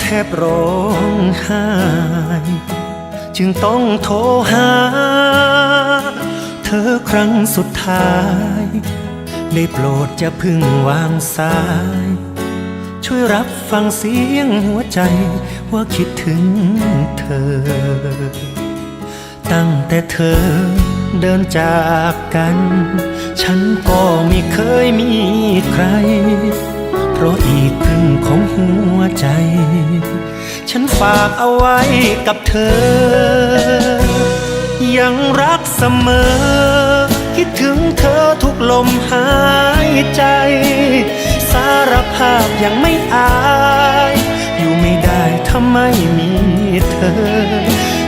แทบร้องไห้จึงต้องโทรหา เธอครั้งสุดท้าย ได้โปรดจะพึ่งวางสาย ช่วยรับฟังเสียงหัวใจว่าคิดถึงเธอ ตั้งแต่เธอเดินจากกัน ฉันก็ไม่เคยมีใคร เพราะอีก ของหัวใจ ฉันฝากเอาไว้กับเธอ ยังรักเสมอ คิดถึงเธอทุกลมหายใจ สารภาพยังไม่อาย อยู่ไม่ได้ถ้าไม่มีเธอ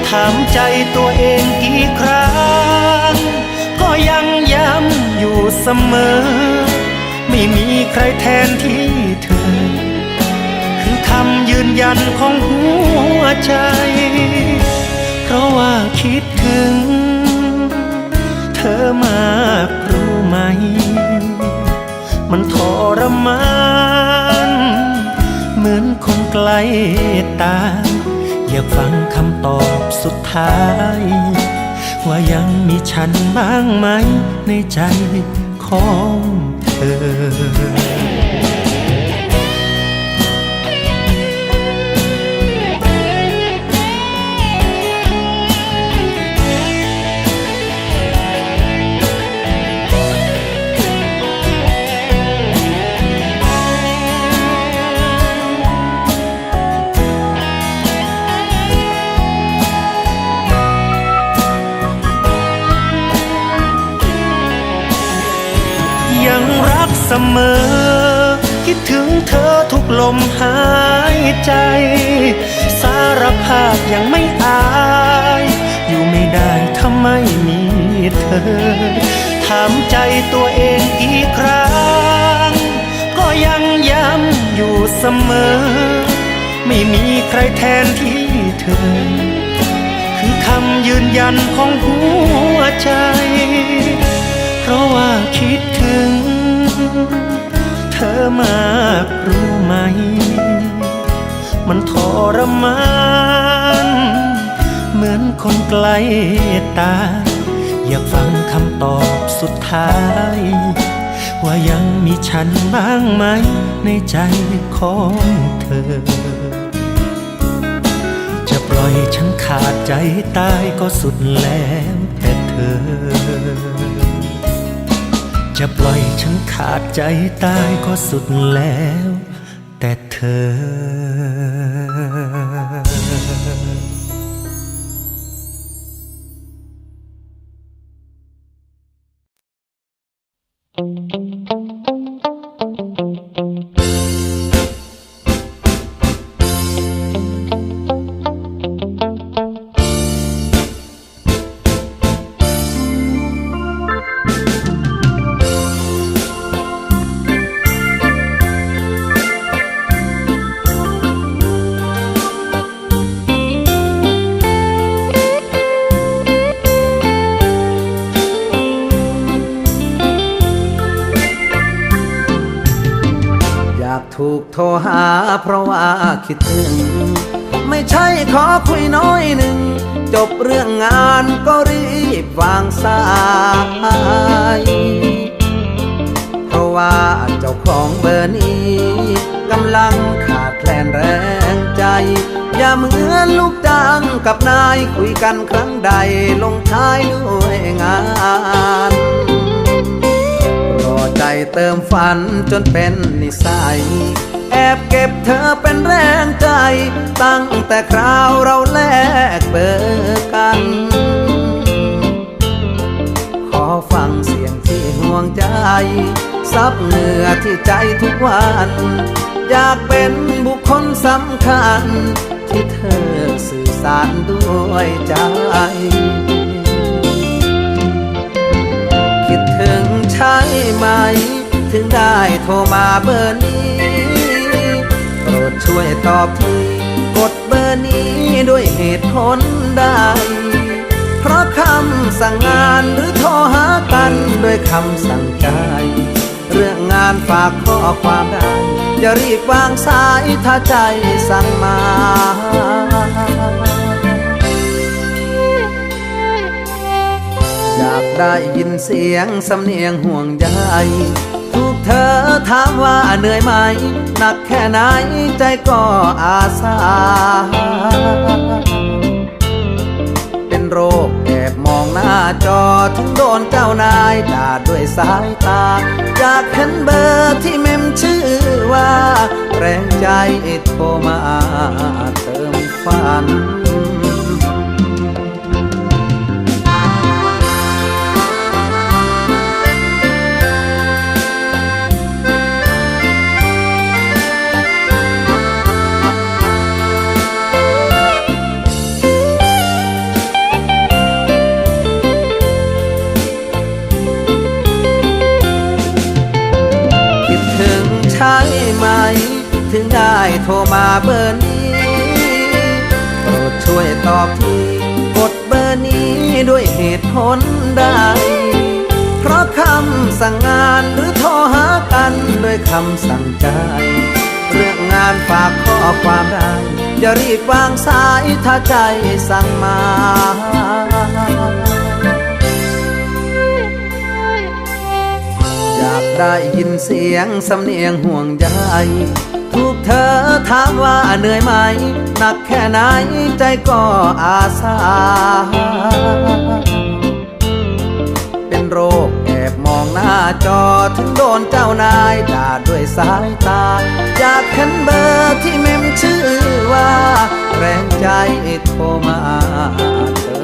ถามใจตัวเองกี่ครั้ง ก็ยังย้ำอยู่เสมอ ไม่มีใครแทนที่เธอ ยันของหัวใจ เพราะว่าคิดถึง เธอมากรู้ไหม มันทรมาน เหมือนคนไกลตา อยากฟังคำตอบสุดท้าย ว่ายังมีฉันบ้างไหมในใจของเธอ มอ คิดถึงเธอทุกลมหายใจ สารภาพยังไม่อาย อยู่ไม่ได้ถ้าไม่มีเธอ ถามใจตัวเองกี่ครั้ง ก็ยังย้ำอยู่เสมอ ไม่มีใครแทนที่เธอ คือคำยืนยันของหัวใจ อมากรู้ไหม มันทรมาน เหมือนคนไกลตา อยากฟังคำตอบสุดท้าย ว่ายังมีฉันบ้างไหม ในใจของเธอ จะปล่อยฉันขาดใจตายก็สุดแล้ว จะปล่อยฉันขาดใจตายก็สุดแล้ว แต่เธอ โทรหาเพราะว่าคิดถึง ไม่ใช่ขอคุยน้อยหนึ่ง จบเรื่องงานก็รีบวางสายเพราะว่าเจ้าของเบอร์นี้กำลังขาดแคลนแรงใจ อย่าเหมือนลูกจ้างกับนายคุยกันครั้งใดลงท้ายด้วยงานรอใจเติมฝันจนเป็นนิสัย แอบเก็บเธอเป็นแรงใจ ตั้งแต่คราวเราแลกเบอร์กัน ขอฟังเสียงที่ห่วงใจ ซับเหงื่อที่ใจทุกวัน อยากเป็นบุคคลสำคัญ ที่เธอสื่อสารด้วยใจคิดถึงใช่ไหม ถึงได้โทรมาเบอร์นี้ ช่วยตอบทีกดเบอร์นี้ด้วยเหตุผลใด เพราะคำสั่งงานหรือโทรหากันด้วยคำสั่งใจ เรื่องงานฝากข้อความได้จอย่ารีบวางสายถ้าใจสั่งมาอยากได้ยินเสียงสำเนียงห่วงใย ถูกเธอถามว่าเหนื่อยไหมหนักแค่ไหนใจก็อาสา เป็นโรคแอบมองหน้าจอถึงโดนเจ้านายด่าด้วยสายตา อยากเห็นเบอร์ที่เมมชื่อว่า แรงใจโทรมาเติมฝัน เบอร์นี้โปรดช่วยตอบทีกดเบอร์นี้ด้วยเหตุผลใด เพราะคำสั่งงานหรือโทรหากันด้วยคำสั่งใจ เรื่องงานฝากข้อความได้อย่ารีบวางสายถ้าใจสั่งมาอยากได้ยินเสียงสำเนียงห่วงใย ถูกเธอถามว่าเหนื่อยไหมหนักแค่ไหนใจก็อาสา เป็นโรคแอบมองหน้าจอถึงโดนเจ้านายด่าด้วยสายตา อยากเห็นเบอร์ที่เมมชื่อว่า แรงใจโทรมาเติมฝัน